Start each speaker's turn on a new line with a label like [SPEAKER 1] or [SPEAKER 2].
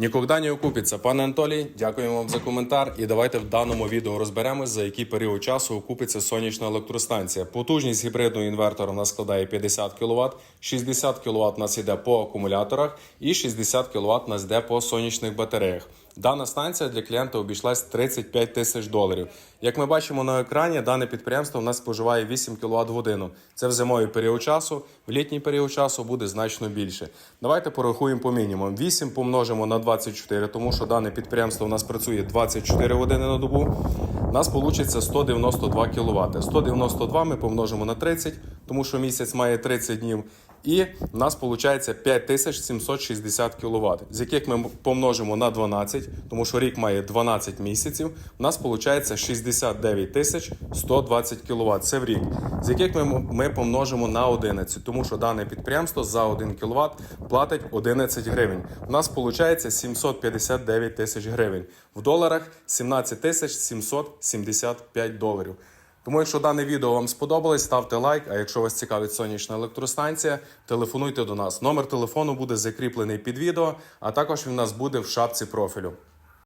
[SPEAKER 1] Ніколи не окупиться. Пане Анатолій, дякуємо вам за коментар. І давайте в даному відео розберемось, за який період часу окупиться сонячна електростанція. Потужність гібридного інвертора у нас складає 50 кВт, 60 кВт у нас йде по акумуляторах і 60 кВт у нас йде по сонячних батареях. Дана станція для клієнта обійшлась 35 тисяч доларів. Як ми бачимо на екрані, дане підприємство у нас споживає 8 кВт в годину. Це в зимовий період часу, в літній період часу буде значно більше. Давайте порахуємо по мінімуму. 8 помножимо на 24, тому що дане підприємство у нас працює 24 години на добу. У нас вийде 192 кВт. 192 ми помножимо на 30, тому що місяць має 30 днів. І в нас виходить 5760 кВт, з яких ми помножимо на 12, тому що рік має 12 місяців. У нас виходить 69 тисяч 120 кВт. Це в рік, з яких ми, ми помножимо на 11, тому що дане підприємство за 1 кВт платить 11 гривень. У нас виходить 759 тисяч гривень. В доларах 17 тисяч 775 доларів. Тому, якщо дане відео вам сподобалось, ставте лайк. А якщо вас цікавить сонячна електростанція, телефонуйте до нас. Номер телефону буде закріплений під відео, а також він у нас буде в шапці профілю.